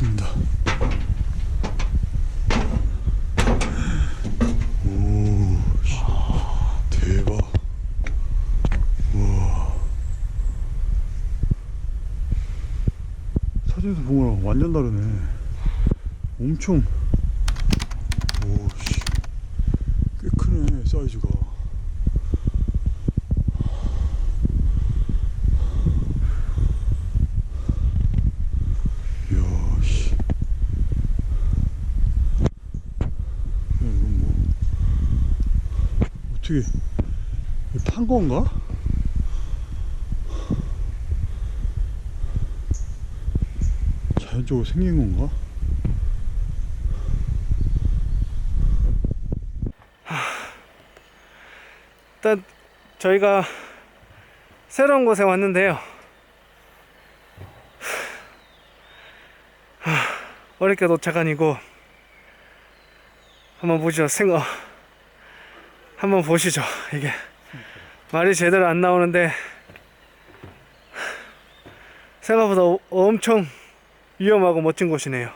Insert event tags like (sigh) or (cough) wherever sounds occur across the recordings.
있습니다. 사진에서 본 거랑 완전 다르네. 엄청. 오, 씨. 꽤 크네, 사이즈가. 이야, 씨. 야, 이건 뭐. 어떻게. 판 건가? 자연적으로 생긴 건가? 일단 저희가 새로운 곳에 왔는데요. 하, 어렵게 도착한 이곳 한번 보시죠. 생어 한번 보시죠. 이게 말이 제대로 안 나오는데 생각보다 오- 엄청 위험하고 멋진 곳이네요.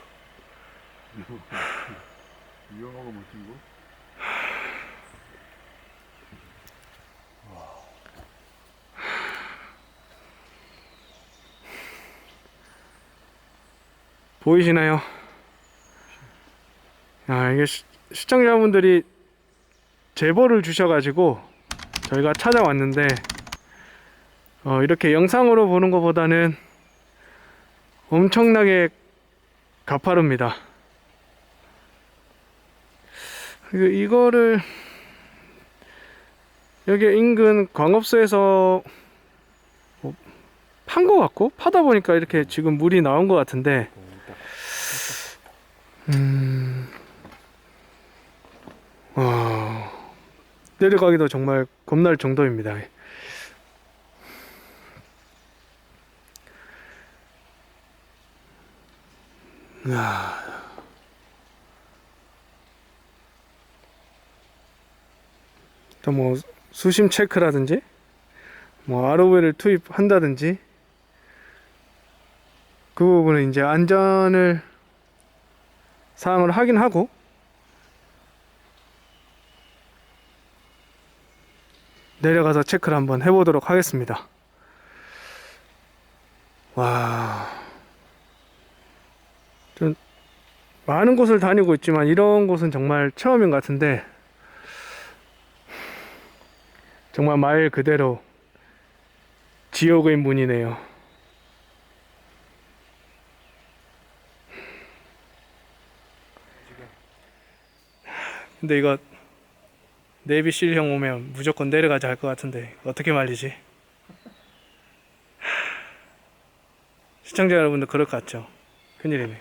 위험하고 멋진 거? 보이시나요? 아, 이게 시, 시청자분들이 제보를 주셔가지고 저희가 찾아왔는데 어, 이렇게 영상으로 보는 것보다는 엄청나게 가파릅니다. 그 이거를 여기 인근 광업소에서 뭐 판것 같고 파다 보니까 이렇게 지금 물이 나온 것 같은데 음. 와. 내려가기도 정말 겁날 정도입니다. 야. 또뭐 수심 체크라든지 뭐 ROV를 투입한다든지 그 부분은 이제 안전을 사항을 확인하고 내려가서 체크를 한번 해보도록 하겠습니다. 와, 좀 많은 곳을 다니고 있지만 이런 곳은 정말 처음인 것 같은데 정말 말 그대로 지옥의 문이네요. 근데 이거 네비실 형 오면 무조건 내려가자 할 것 같은데 어떻게 말리지? 시청자 여러분들 그럴 것 같죠? 큰일이네.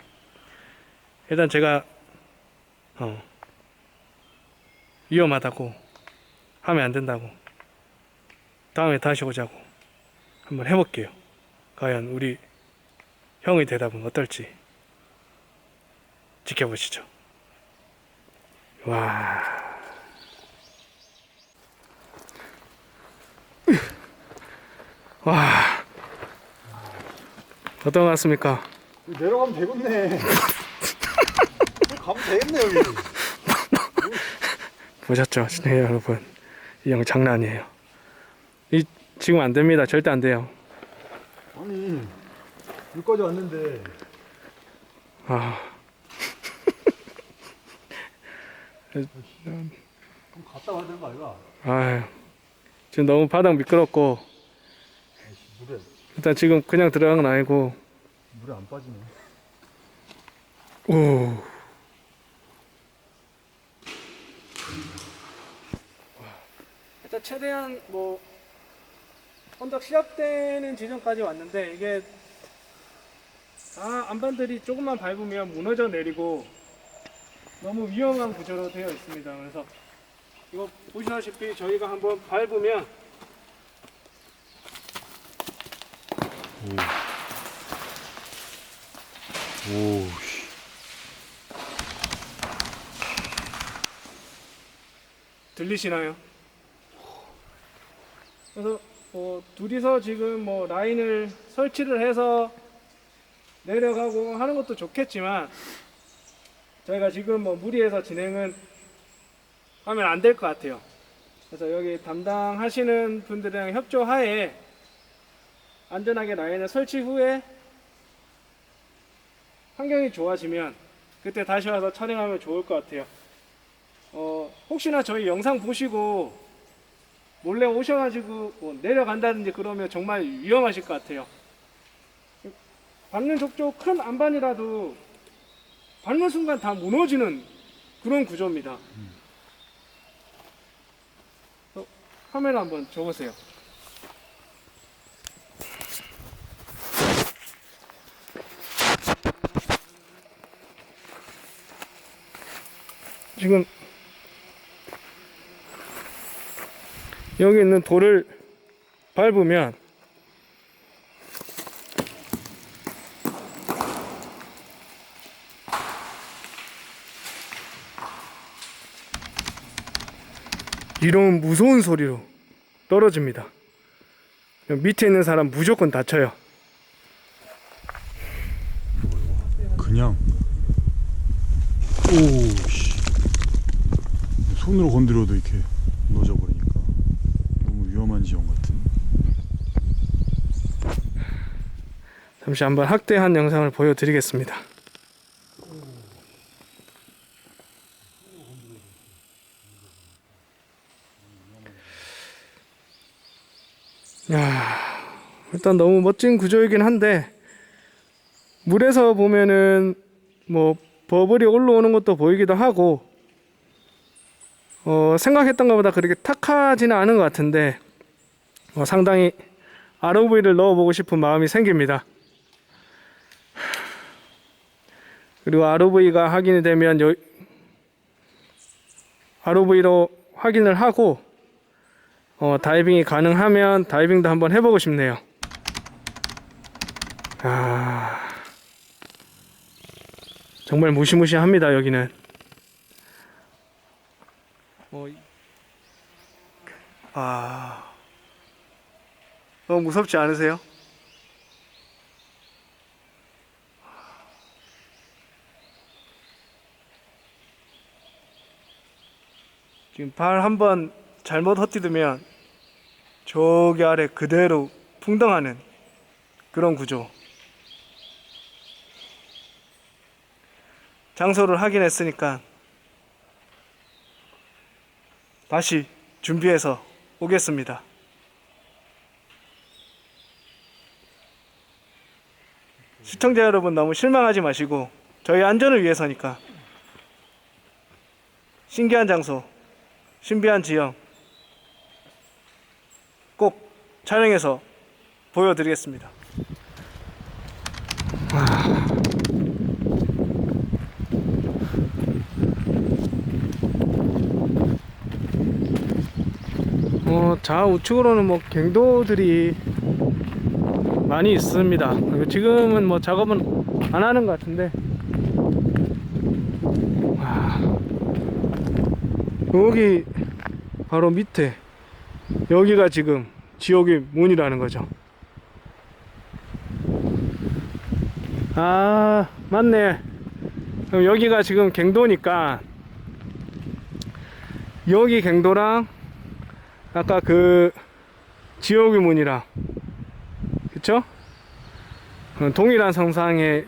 일단 제가 어 위험하다고 하면 안 된다고 다음에 다시 오자고 한번 해볼게요. 과연 우리 형의 대답은 어떨지 지켜보시죠. 와. 와. 어떤 것 같습니까? 내려가면 되겠네. (laughs) 가면 되겠네, 여기. 보셨죠? 네, 여러분. 이 형 장난 아니에요. 이, 지금 안 됩니다. 절대 안 돼요. 아니, 여기까지 왔는데. 아, 그럼 갔다 와야 되는 거 아이가? 아유. 지금 너무 바닥 미끄럽고, 일단 지금 그냥 들어간 건 아니고, 물에 안 빠지네. 오. 일단 최대한 뭐 언덕 시작되는 지점까지 왔는데 이게 아 안반들이 조금만 밟으면 무너져 내리고 너무 위험한 구조로 되어 있습니다. 그래서 이거 보시다시피 저희가 한번 밟으면 오, 씨. 들리시나요? 그래서 뭐 둘이서 지금 뭐 라인을 설치를 해서 내려가고 하는 것도 좋겠지만 저희가 지금 뭐 무리해서 진행은 하면 안 될 것 같아요. 그래서 여기 담당하시는 분들이랑 협조하에 안전하게 라인을 설치 후에 환경이 좋아지면 그때 다시 와서 촬영하면 좋을 것 같아요. 어, 혹시나 저희 영상 보시고 몰래 오셔가지고 뭐 내려간다든지 그러면 정말 위험하실 것 같아요. 밟는 족족 큰 안반이라도 밟는 순간 다 무너지는 그런 구조입니다. 어, 카메라 한번 줘보세요. 지금 여기 있는 돌을 밟으면 이런 무서운 소리로 떨어집니다. 밑에 있는 사람 무조건 다쳐요. 그냥 오씨 손으로 건드려도 이렇게 무너져 버리니까 너무 위험한 지형 같은 잠시 한번 확대한 영상을 보여드리겠습니다. 야, 일단 너무 멋진 구조이긴 한데 물에서 보면은 뭐 버블이 올라오는 것도 보이기도 하고 어, 생각했던 것보다 그렇게 탁하지는 않은 것 같은데 어, 상당히 ROV를 넣어보고 싶은 마음이 생깁니다. 그리고 ROV가 확인이 되면 여, ROV로 확인을 하고 어, 다이빙이 가능하면 다이빙도 한번 해보고 싶네요. 아, 정말 무시무시합니다 여기는. 어, 이- 아, 너무 무섭지 않으세요? 지금 발 한 번 잘못 헛디디면 저기 아래 그대로 풍덩하는 그런 구조. 장소를 확인했으니까 다시 준비해서 오겠습니다. 시청자 여러분 너무 실망하지 마시고 저희 안전을 위해서니까 신기한 장소 신비한 지형 꼭 촬영해서 보여드리겠습니다. 어, 좌우측으로는 뭐 갱도들이 많이 있습니다. 그리고 지금은 뭐 작업은 안 하는 것 같은데. 와. 여기 바로 밑에 여기가 지금 지옥의 문이라는 거죠. 아 맞네. 그럼 여기가 지금 갱도니까 여기 갱도랑 아까 그 지옥의 문이랑 그쵸? 어, 동일한 성상에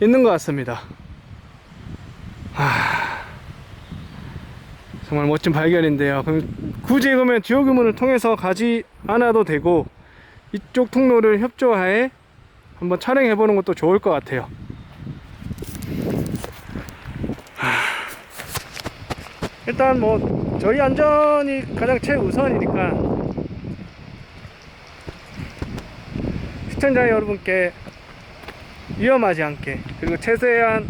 있는 것 같습니다. 정말 멋진 발견인데요. 굳이 그러면 지옥의 문을 통해서 가지 않아도 되고 이쪽 통로를 협조하에 한번 촬영해 보는 것도 좋을 것 같아요. 하, 일단 뭐 저희 안전이 가장 최우선이니까 시청자 여러분께 위험하지 않게 그리고 최대한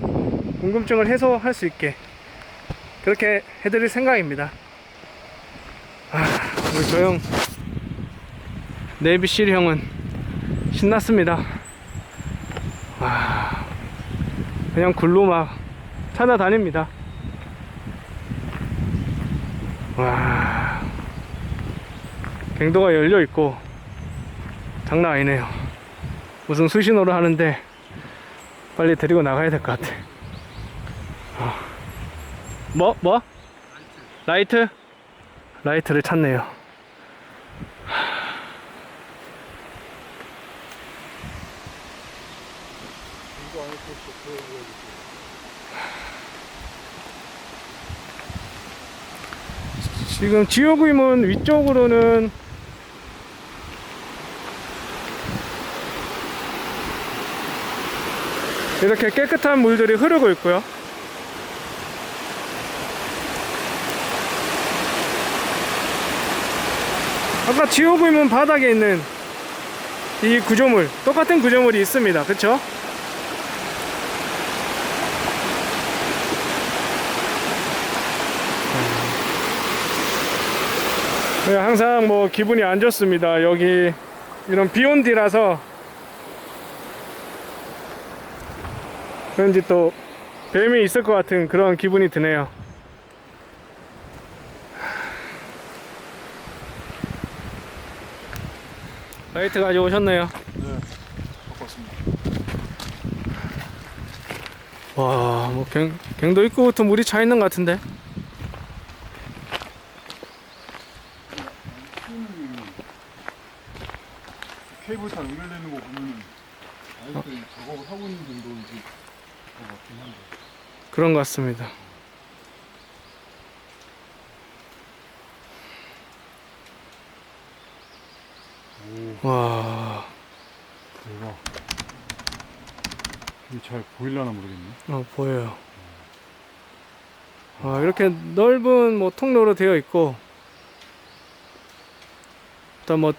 궁금증을 해소할 수 있게 그렇게 해드릴 생각입니다. 아, 우리 조형 네비실 형은 신났습니다. 와, 그냥 굴로 막 찾아다닙니다. 와, 갱도가 열려 있고 장난 아니네요. 무슨 수신호를 하는데 빨리 데리고 나가야 될 것 같아. 어. 뭐? 뭐? 라이트? 라이트를 찾네요. 지금 지옥의문 위쪽으로는 이렇게 깨끗한 물들이 흐르고 있고요. 아까 지옥의문 바닥에 있는 이 구조물, 똑같은 구조물이 있습니다. 그쵸? 네, 항상 뭐 기분이 안 좋습니다. 여기 이런 비온 뒤라서 왠지 또 뱀이 있을 것 같은 그런 기분이 드네요. 라이트 가져오셨네요. 네. 갖고 왔습니다. 와, 뭐 갱, 갱도 입구부터 물이 차 있는 것 같은데. 케이블카 연결되는 거 보면은 아직도 작업을 하고 있는 정도인지 것 같긴 한데. 그런 것 같습니다. 오, 와, 대박. 이게 잘 보일라나 모르겠네. 어, 보여요. 아, 이렇게 넓은 뭐 통로로 되어 있고, 일단 뭐.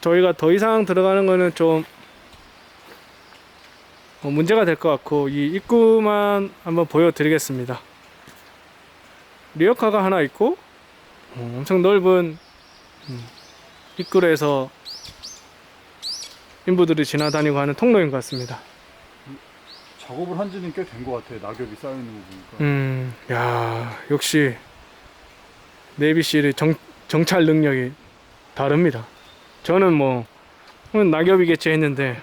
저희가 더 이상 들어가는 거는 좀 어, 문제가 될 것 같고 이 입구만 한번 보여드리겠습니다. 리어카가 하나 있고 어, 엄청 넓은 음, 입구로 해서 인부들이 지나다니고 하는 통로인 것 같습니다. 작업을 한 지는 꽤 된 것 같아. 낙엽이 쌓여있는 거 보니까. 음, 야 역시 네비실의 정, 정찰 능력이 다릅니다. 저는 뭐 음, 낙엽이겠지 했는데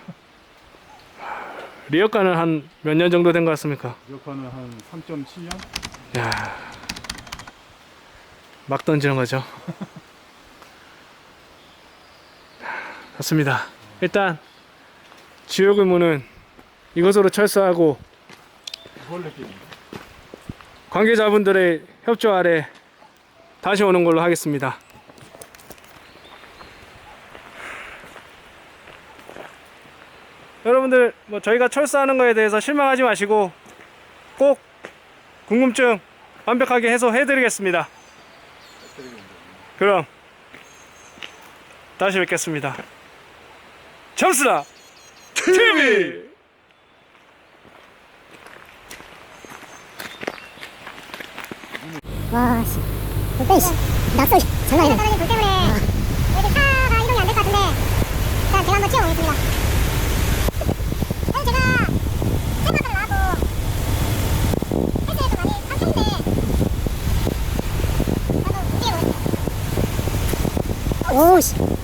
리어카는 한 몇 년 정도 된 것 같습니까? 무역화는 한 3.7년? 야, 막 던지는 거죠. (laughs) 좋습니다. 일단 지옥의 문은 이것으로 철수하고. 관계자분들의 협조 아래 다시 오는 걸로 하겠습니다. 여러분들 뭐 저희가 철수하는 거에 대해서 실망하지 마시고 꼭 궁금증 완벽하게 해소해 드리겠습니다. 그럼 다시 뵙겠습니다. 점수다 TV. 와, 씨. 돌덩이, 씨. 낙서, 장난 아니네. 떨어진 돌 때문에 이렇게 차가 이동이 안 될 것 같은데. 일단 제가 한번 찍어보겠습니다. 아니, 제가 생각을 나왔고, 헬스에서 많이 삼켰는데, 나도 찍어보